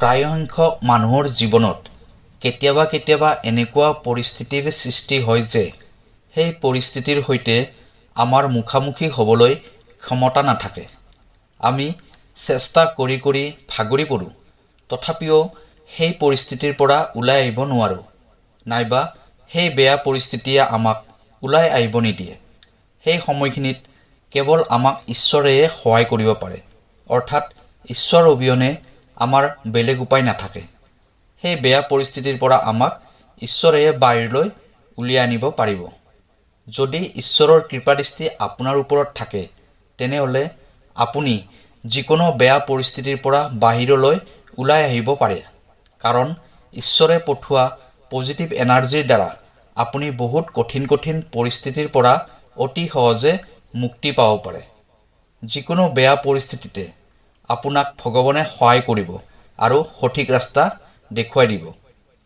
প্ৰায়সংখ্যক মানুহৰ জীৱনত কেতিয়াবা কেতিয়াবা এনেকুৱা পৰিস্থিতিৰ সৃষ্টি হয় যে সেই পৰিস্থিতিৰ সৈতে আমাৰ মুখামুখি হ'বলৈ ক্ষমতা নাথাকে। আমি চেষ্টা কৰি কৰি ভাগৰি পৰোঁ। তথাপিও সেই পৰিস্থিতিৰ পৰা ওলাই আহিব নোৱাৰোঁ। নাইবা সেই বেয়া পৰিস্থিতিয়ে আমাক ওলাই আহিব নিদিয়ে। সেই সময়খিনিত কেৱল আমাক ঈশ্বৰেহে সহায় কৰিব পাৰে। অৰ্থাৎ ঈশ্বৰ অবিহনে আমাৰ বেলেগ উপায় নাথাকে সেই বেয়া পৰিস্থিতিৰ পৰা আমাক ঈশ্বৰেহে বাহিৰলৈ উলিয়াই আনিব পাৰিব। যদি ঈশ্বৰৰ কৃপাদৃষ্টি আপোনাৰ ওপৰত থাকে, তেনেহ'লে আপুনি যিকোনো বেয়া পৰিস্থিতিৰ পৰা বাহিৰলৈ ওলাই আহিব পাৰে। কাৰণ ঈশ্বৰে পঠোৱা পজিটিভ এনাৰ্জিৰ দ্বাৰা আপুনি বহুত কঠিন কঠিন পৰিস্থিতিৰ পৰা অতি সহজে মুক্তি পাব পাৰে। যিকোনো বেয়া পৰিস্থিতিতে আপোনাক ভগৱানে সহায় কৰিব আৰু সঠিক ৰাস্তা দেখুৱাই দিব।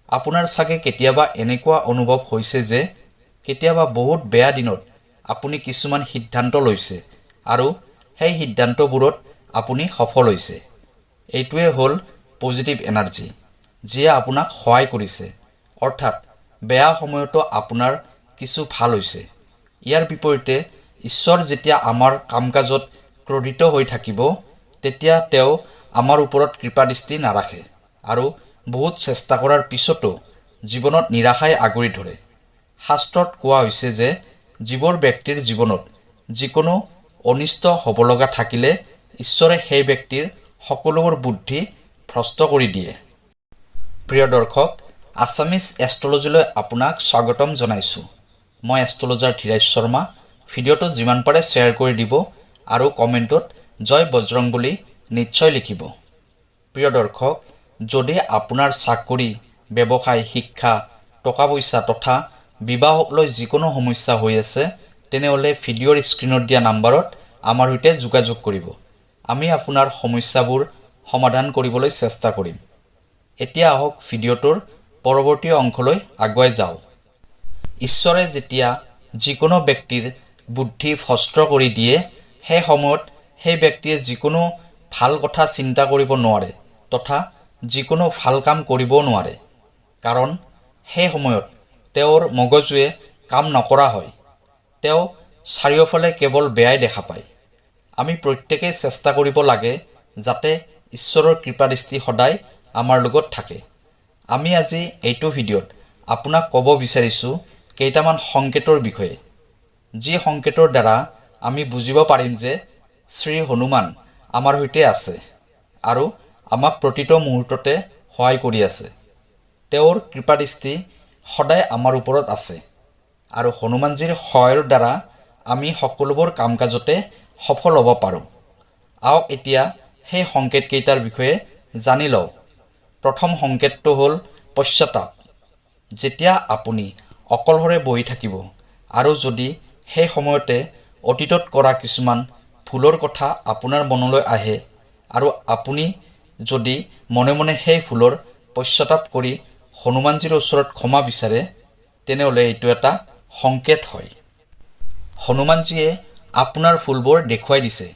আপোনাৰ চাগে কেতিয়াবা এনেকুৱা অনুভৱ হৈছে যে কেতিয়াবা বহুত বেয়া দিনত আপুনি কিছুমান সিদ্ধান্ত লৈছে আৰু সেই সিদ্ধান্তবোৰত আপুনি সফল হৈছে। এইটোৱে হ'ল পজিটিভ এনাৰ্জি যিয়ে আপোনাক সহায় কৰিছে। অৰ্থাৎ বেয়া সময়তো আপোনাৰ কিছু ভাল হৈছে। ইয়াৰ বিপৰীতে ঈশ্বৰ যেতিয়া আমাৰ কাম কাজত ক্ৰোধিত হৈ থাকিব তেতিয়া তেওঁ আমাৰ ওপৰত কৃপাদৃষ্টি নাৰাখে আৰু বহুত চেষ্টা কৰাৰ পিছতো জীৱনত নিৰাশাই আগুৰি ধৰে। শাস্ত্ৰত কোৱা হৈছে যে যিবোৰ ব্যক্তিৰ জীৱনত যিকোনো অনিষ্ট হ'ব লগা থাকিলে ঈশ্বৰে সেই ব্যক্তিৰ সকলোবোৰ বুদ্ধি ভ্ৰষ্ট কৰি দিয়ে। প্ৰিয় দৰ্শক আছামিজ এষ্ট্ৰলজিলৈ আপোনাক স্বাগতম জনাইছোঁ। মই এষ্ট্ৰলজাৰ ধীৰাজ শৰ্মা। ভিডিঅ'টো যিমান পাৰে শ্বেয়াৰ কৰি দিব আৰু কমেণ্টত জয় বজৰং বুলি নিশ্চয় লিখিব। প্ৰিয় দৰ্শক, যদি আপোনাৰ চাকৰি, ব্যৱসায়, শিক্ষা টকা পইচা তথা বিবাহক যিকোনো সমস্যা হৈ আছে, তেনেহ'লে ভিডিঅ'ৰ স্ক্ৰীণত দিয়া নাম্বাৰত আমাৰ সৈতে যোগাযোগ কৰিব। আমি আপোনাৰ সমস্যাবোৰ সমাধান কৰিবলৈ চেষ্টা কৰিম। এতিয়া আহক ভিডিঅ'টোৰ পৰৱৰ্তী অংশলৈ আগুৱাই যাওঁ। ঈশ্বৰে যেতিয়া যিকোনো ব্যক্তিৰ বুদ্ধি ভ্ৰষ্ট কৰি দিয়ে, সেই সময়ত সেই ব্যক্তিয়ে যিকোনো ভাল কথা চিন্তা কৰিব নোৱাৰে তথা যিকোনো ভাল কাম কৰিবও নোৱাৰে। কাৰণ সেই সময়ত তেওঁৰ মগজুৱে কাম নকৰা হয়। তেওঁ চাৰিওফালে কেৱল বেয়াই দেখা পায়। আমি প্ৰত্যেকেই চেষ্টা কৰিব লাগে যাতে ঈশ্বৰৰ কৃপাদৃষ্টি সদায় আমাৰ লগত থাকে। আমি আজি এইটো ভিডিঅ'ত আপোনাক ক'ব বিচাৰিছোঁ কেইটামান সংকেতৰ বিষয়ে। যি সংকেতৰ দ্বাৰা আমি বুজিব পাৰিম যে শ্ৰী হনুমান আমাৰ সৈতে আছে আৰু আমাক প্ৰতিটো মুহূৰ্ততে সহায় কৰি আছে। তেওঁৰ কৃপাদৃষ্টি সদায় আমাৰ ওপৰত আছে আৰু হনুমানজীৰ সহায়ৰ দ্বাৰা আমি সকলোবোৰ কাম কাজতে সফল হ'ব পাৰোঁ। আহক এতিয়া সেই সংকেতকেইটাৰ বিষয়ে জানি লওঁ। প্ৰথম সংকেতটো হ'ল পশ্চাতাপ। যেতিয়া আপুনি অকলশৰে বহি থাকিব আৰু যদি সেই সময়তে অতীতত কৰা কিছুমান ভুলৰ কথা আপোনাৰ মনলৈ আহে আৰু আপুনি যদি মনে মনে সেই ভুলৰ পশ্চাতাপ কৰি হনুমানজীৰ ওচৰত ক্ষমা বিচাৰে তেনেহ'লে এইটো এটা সংকেত হয়। হনুমানজীয়ে আপোনাৰ ভুলবোৰ দেখুৱাই দিছে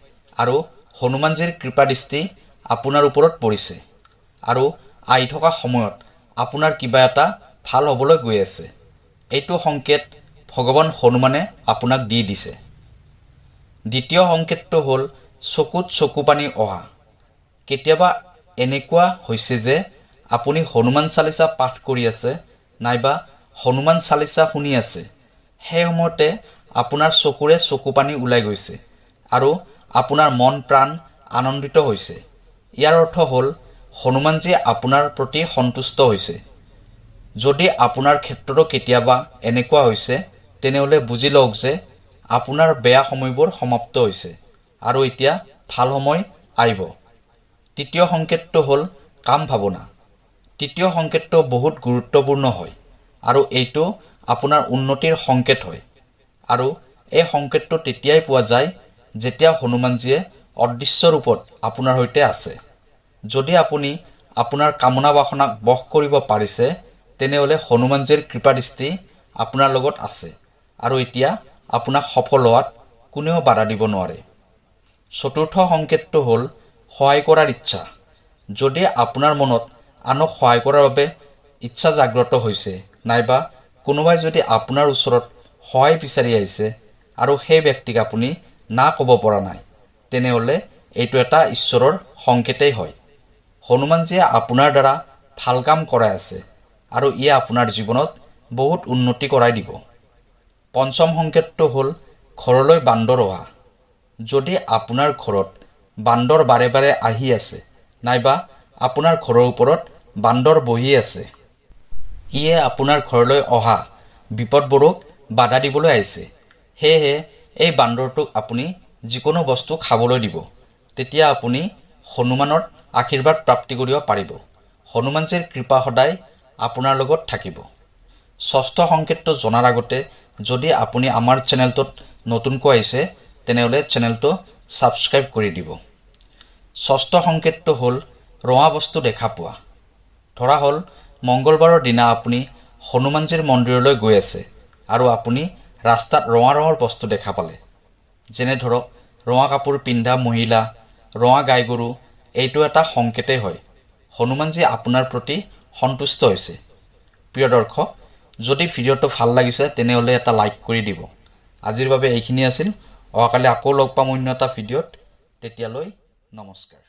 আৰু হনুমানজীৰ কৃপাদৃষ্টি আপোনাৰ ওপৰত পৰিছে আৰু আহি থকা সময়ত আপোনাৰ কিবা এটা ভাল হ'বলৈ গৈ আছে। এইটো সংকেত ভগৱান হনুমানে আপোনাক দি দিছে। দ্বিতীয় সংকেতটো হ'ল চকুত চকু পানী অহা। কেতিয়াবা এনেকুৱা হৈছে যে আপুনি হনুমান চালিচা পাঠ কৰি আছে, নাইবা হনুমান চালিচা শুনি আছে। সেই সময়তে আপোনাৰ চকুৰে চকু পানী ওলাই গৈছে আৰু আপোনাৰ মন প্ৰাণ আনন্দিত হৈছে। ইয়াৰ অৰ্থ হ'ল হনুমানজীয়ে আপোনাৰ প্ৰতি সন্তুষ্ট হৈছে। যদি আপোনাৰ ক্ষেত্ৰতো কেতিয়াবা এনেকুৱা হৈছে, তেনেহ'লে বুজি লওক যে আপোনাৰ বেয়া সময়বোৰ সমাপ্ত হৈছে আৰু এতিয়া ভাল সময় আহিব। তৃতীয় সংকেতটো হ'ল কাম ভাৱনা। তৃতীয় সংকেতটো বহুত গুৰুত্বপূৰ্ণ হয় আৰু এইটো আপোনাৰ উন্নতিৰ সংকেত হয়। আৰু এই সংকেতটো তেতিয়াই পোৱা যায় যেতিয়া হনুমানজীয়ে অদৃশ্য ৰূপত আপোনাৰ সৈতে আছে। যদি আপুনি আপোনাৰ কামনা বাসনাক বশ কৰিব পাৰিছে তেনেহ'লে হনুমানজীৰ কৃপাদৃষ্টি আপোনাৰ লগত আছে। আৰু এতিয়া আপোনাক সফল হোৱাত কোনেও বাধা দিব নোৱাৰে। চতুৰ্থ সংকেতটো হ'ল সহায় কৰাৰ ইচ্ছা। যদি আপোনাৰ মনত আনক সহায় কৰাৰ বাবে ইচ্ছা জাগ্ৰত হৈছে, নাইবা কোনোবাই যদি আপোনাৰ ওচৰত সহায় বিচাৰি আহিছে আৰু সেই ব্যক্তিক আপুনি না ক'ব পৰা নাই, তেনেহ'লে এইটো এটা ঈশ্বৰৰ সংকেতেই হয়। হনুমানজীয়ে আপোনাৰ দ্বাৰা ভালো কাম কৰাই আছে আৰু ইয়ে আপোনাৰ জীৱনত বহুত উন্নতি কৰাই দিব। পঞ্চম সংকেতটো হ'ল ঘৰলৈ বান্দৰ অহা। যদি আপোনাৰ ঘৰত বান্দৰ বাৰে বাৰে আহি আছে নাইবা আপোনাৰ ঘৰৰ ওপৰত বান্দৰ বহি আছে ইয়ে আপোনাৰ ঘৰলৈ অহা বিপদবোৰক বাধা দিবলৈ আহিছে। সেয়েহে এই বান্দৰটোক আপুনি যিকোনো বস্তু খাবলৈ দিব তেতিয়া আপুনি হনুমানৰ আশীৰ্বাদ প্ৰাপ্তি কৰিব পাৰিব। হনুমানজীৰ কৃপা সদায় আপোনাৰ লগত থাকিব। ষষ্ঠ সংকেতটো জনাৰ আগতে যদি আপুনি আমাৰ চেনেলটোত নতুনকৈ আহিছে, তেনেহ'লে চেনেলটো ছাবস্ক্ৰাইব কৰি দিব। ষষ্ঠ সংকেতটো হ'ল, ৰঙা বস্তু দেখা পোৱা। ধৰা হ'ল মংগলবাৰৰ দিনা আপুনি হনুমানজীৰ মন্দিৰলৈ গৈ আছে আৰু আপুনি ৰাস্তাত ৰঙা ৰঙৰ বস্তু দেখা পালে। যেনে ধৰক, ৰঙা কাপোৰ পিন্ধা মহিলা, ৰঙা গাই গৰু এইটো এটা সংকেতেই হয়। হনুমানজী আপোনাৰ প্ৰতি সন্তুষ্ট হৈছে। প্ৰিয় দৰ্শক যদি ভিডিঅ'টো ভালো লাগিছে, তেনেহ'লে এটা লাইক কৰি দিব। আজিৰ বাবে এইখিনি আছিল। অহাকালি আকৌ লগ পাম অন্য এটা ভিডিঅ'ত। তেতিয়ালৈ নমস্কাৰ।